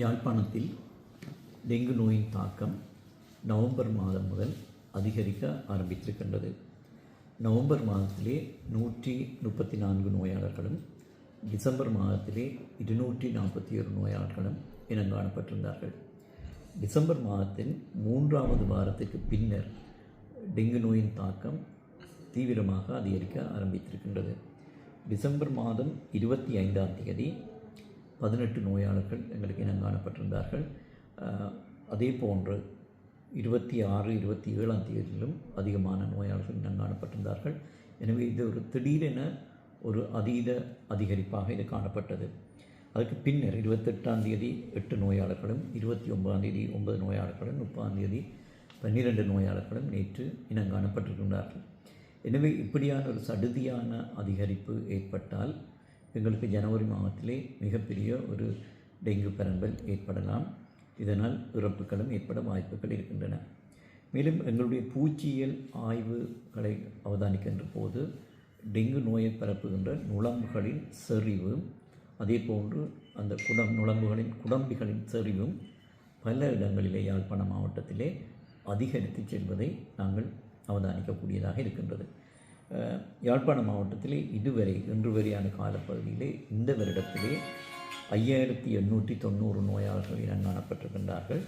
யாழ்ப்பாணத்தில் டெங்கு நோயின் தாக்கம் நவம்பர் மாதம் முதல் அதிகரிக்க ஆரம்பித்திருக்கின்றது. நவம்பர் மாதத்திலே நூற்றி முப்பத்தி நான்கு நோயாளர்களும் டிசம்பர் மாதத்திலே இருநூற்றி நாற்பத்தி ஒரு நோயாளர்களும் இனங்காணப்பட்டிருந்தார்கள் டிசம்பர் மாதத்தின் மூன்றாவது வாரத்திற்கு பின்னர் டெங்கு நோயின் தாக்கம் தீவிரமாக அதிகரிக்க ஆரம்பித்திருக்கின்றது. டிசம்பர் மாதம் இருபத்தி ஐந்தாம் தேதி பதினெட்டு நோயாளர்கள் எங்களுக்கு இனம் காணப்பட்டிருந்தார்கள். அதே போன்று இருபத்தி ஆறு இருபத்தி ஏழாம் தேதியிலும் அதிகமான நோயாளர்கள் இனம் காணப்பட்டிருந்தார்கள். எனவே இது ஒரு திடீரென ஒரு அதீத அதிகரிப்பாக இது காணப்பட்டது. அதுக்கு பின்னர் இருபத்தெட்டாம் தேதி எட்டு நோயாளர்களும் இருபத்தி ஒன்பதாம் தேதி ஒன்பது நோயாளர்களும் முப்பதாம் தேதி பன்னிரெண்டு நோயாளர்களும் நேற்று இனம் காணப்பட்டிருக்கின்றார்கள். எனவே இப்படியான ஒரு சடுதியான அதிகரிப்பு ஏற்பட்டால் எங்களுக்கு ஜனவரி மாதத்திலே மிகப்பெரிய ஒரு டெங்கு பரம்பல் ஏற்படலாம். இதனால் இறப்புகளும் ஏற்பட வாய்ப்புகள் இருக்கின்றன. மேலும் எங்களுடைய பூச்சியியல் ஆய்வுகளை அவதானிக்கின்ற போது டெங்கு நோயை பரப்புகின்ற நுழம்புகளின் செறிவு அதே போன்று அந்த குடம் நுழம்புகளின் குடம்பிகளின் செறிவும் பல இடங்களிலே யாழ்ப்பாண மாவட்டத்திலே அதிகரித்து செல்வதை நாங்கள் அவதானிக்கக்கூடியதாக இருக்கின்றது. யாழ்ப்பாண மாவட்டத்திலே இதுவரை இன்று வரையான காலப்பகுதியிலே இந்த வருடத்திலே ஐயாயிரத்தி எண்ணூற்றி தொண்ணூறு நோயாளர்கள் இனம் காணப்பட்டிருக்கின்றார்கள்.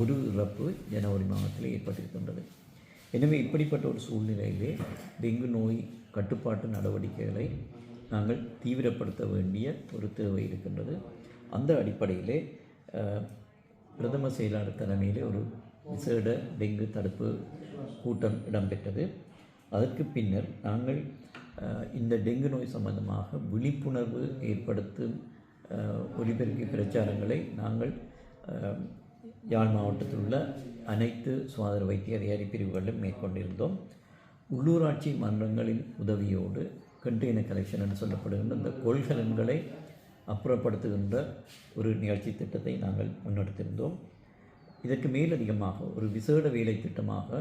ஒரு இறப்பு ஜனவரி மாதத்திலே ஏற்பட்டிருக்கின்றது. எனவே இப்படிப்பட்ட ஒரு சூழ்நிலையிலே டெங்கு நோய் கட்டுப்பாட்டு நடவடிக்கைகளை நாங்கள் தீவிரப்படுத்த வேண்டிய ஒரு தேவை இருக்கின்றது. அந்த அடிப்படையிலே பிரதம செயலாளர் தலைமையிலே ஒரு விசேட டெங்கு தடுப்பு கூட்டம் இடம்பெற்றது. அதற்கு பின்னர் நாங்கள் இந்த டெங்கு நோய் சம்பந்தமாக விழிப்புணர்வு ஏற்படுத்தும் ஒலிபெருக்கி பிரச்சாரங்களை நாங்கள் யாழ் மாவட்டத்தில் உள்ள அனைத்து சுகாதார வைத்திய அதிகாரி பிரிவுகளிலும் மேற்கொண்டிருந்தோம். உள்ளூராட்சி மன்றங்களின் உதவியோடு கண்டெய்னர் கலெக்ஷன் என்று சொல்லப்படுகின்ற இந்த கொள்கலன்களை அப்புறப்படுத்துகின்ற ஒரு நிகழ்ச்சி திட்டத்தை நாங்கள் முன்னெடுத்திருந்தோம். இதற்கு மேலதிகமாக ஒரு விசேட வேலை திட்டமாக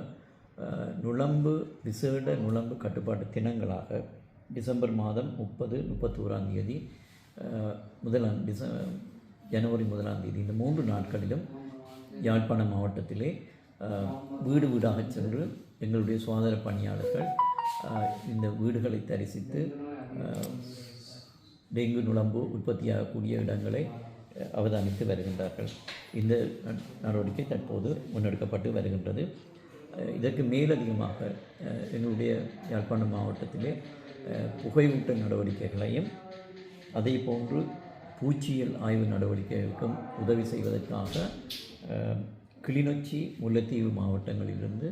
நுழம்பு விசேட நுழம்பு கட்டுப்பாட்டு தினங்களாக டிசம்பர் மாதம் முப்பது முப்பத்தோராம் தேதி முதலாம் டிச ஜனவரி முதலாம் தேதி இந்த மூன்று நாட்களிலும் யாழ்ப்பாண மாவட்டத்திலே வீடு வீடாக சென்று எங்களுடைய சுகாதார பணியாளர்கள் இந்த வீடுகளை தரிசித்து டெங்கு நுழம்பு உற்பத்தியாகக்கூடிய இடங்களை அவதானித்து வருகின்றார்கள். இந்த நடவடிக்கை தற்போது முன்னெடுக்கப்பட்டு வருகின்றது. இதற்கு மேலதிகமாக எங்களுடைய யாழ்ப்பாணம் மாவட்டத்திலே புகையூட்ட நடவடிக்கைகளையும் அதே போன்று பூச்சியியல் ஆய்வு நடவடிக்கைகளுக்கும் உதவி செய்வதற்காக கிளிநொச்சி முல்லைத்தீவு மாவட்டங்களிலிருந்து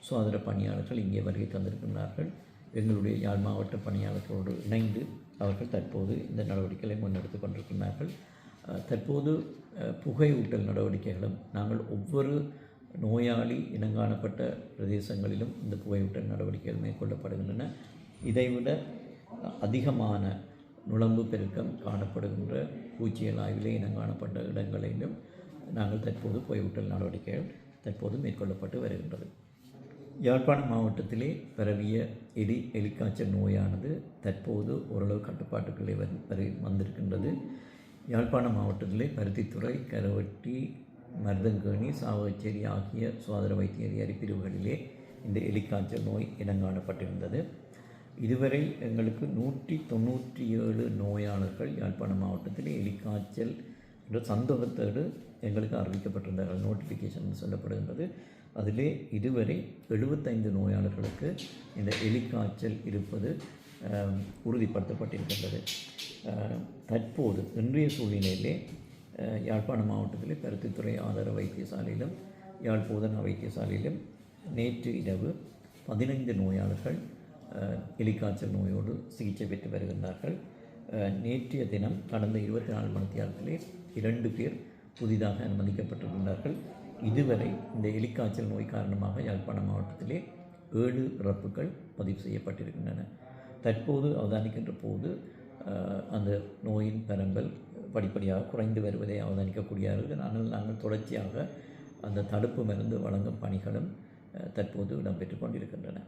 சுகாதார பணியாளர்கள் இங்கே வருகை தந்திருக்கின்றார்கள். எங்களுடைய யாழ் மாவட்ட பணியாளர்களோடு இணைந்து அவர்கள் தற்போது இந்த நடவடிக்கைகளை முன்னெடுத்து கொண்டிருக்கின்றார்கள். தற்போது அஹ், புகையூட்டல் நடவடிக்கைகளும் நாங்கள் ஒவ்வொரு நோயாளி இனங்காணப்பட்ட பிரதேசங்களிலும் இந்த புகையூட்டல் நடவடிக்கைகள் மேற்கொள்ளப்படுகின்றன. இதைவிட அதிகமான நுழம்பு பெருக்கம் காணப்படுகின்ற பூச்சியல் ஆய்விலே இனங்காணப்பட்ட இடங்களிலும் நாங்கள் தற்போது புகையூட்டல் நடவடிக்கைகள் தற்போது மேற்கொள்ளப்பட்டு வருகின்றது. யாழ்ப்பாணம் மாவட்டத்திலே பரவிய எலி எலிக்காய்ச்சல் நோயானது தற்போது ஓரளவு கட்டுப்பாட்டுக்குள்ளே வரு வந்திருக்கின்றது. யாழ்ப்பாணம் மாவட்டத்திலே பருத்தித்துறை கரவட்டி மருதங்கேணி சாவகச்சேரி ஆகிய சுகாதார வைத்திய அதிகாரி பிரிவுகளிலே இந்த எலிக்காய்ச்சல் நோய் இனங்காணப்பட்டிருந்தது. இதுவரை எங்களுக்கு நூற்றி தொண்ணூற்றி ஏழு நோயாளர்கள் யாழ்ப்பாணம் மாவட்டத்தில் எலிக்காய்ச்சல் என்ற சந்தோகத்தோடு எங்களுக்கு அறிவிக்கப்பட்டிருந்தார்கள் நோட்டிஃபிகேஷன் சொல்லப்படுகின்றது. அதிலே இதுவரை எழுபத்தைந்து நோயாளர்களுக்கு இந்த எலிக்காய்ச்சல் இருப்பது உறுதிப்படுத்தப்பட்டிருக்கின்றது. தற்போது இன்றைய சூழ்நிலையிலே யாழ்ப்பாணம் மாவட்டத்தில் பருத்தித்துறை ஆதார வைத்தியசாலையிலும் யாழ் போதனா வைத்தியசாலையிலும் நேற்று இரவு பதினைந்து நோயாளர்கள் எலிக்காய்ச்சல் நோயோடு சிகிச்சை பெற்று வருகின்றார்கள். நேற்றைய தினம் கடந்த இருபத்தி நாலு மணி நேரத்திலே இரண்டு பேர் புதிதாக அனுமதிக்கப்பட்டிருக்கின்றார்கள் இதுவரை இந்த எலிக்காய்ச்சல் நோய் காரணமாக யாழ்ப்பாணம் மாவட்டத்திலே ஏழு இறப்புகள் பதிவு செய்யப்பட்டிருக்கின்றன. தற்போது அவதானிக்கின்ற போது அந்த நோயின் பரம்பல் படிப்படியாக குறைந்து வருவதை அவதானிக்கக்கூடியார்கள். ஆனால் நாங்கள் தொடர்ச்சியாக அந்த தடுப்பு மருந்து வழங்கும் பணிகளும் தற்போது இடம்பெற்று கொண்டிருக்கின்றன.